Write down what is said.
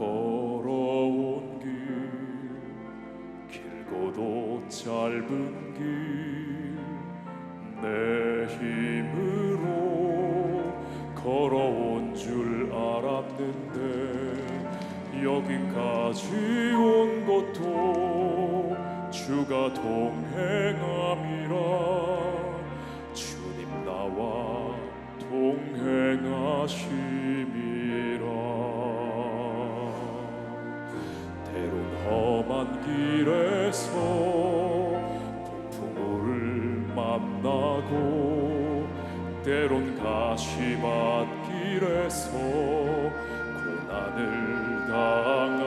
걸어온 길 길고도 짧은 길 내 힘으로 걸어온 줄 알았는데 여기까지 온 것도 주가 동행함이라. 주님 나와 동행하심이 길에서 폭풍을 만나고 때론 가시밭길에서 고난을 당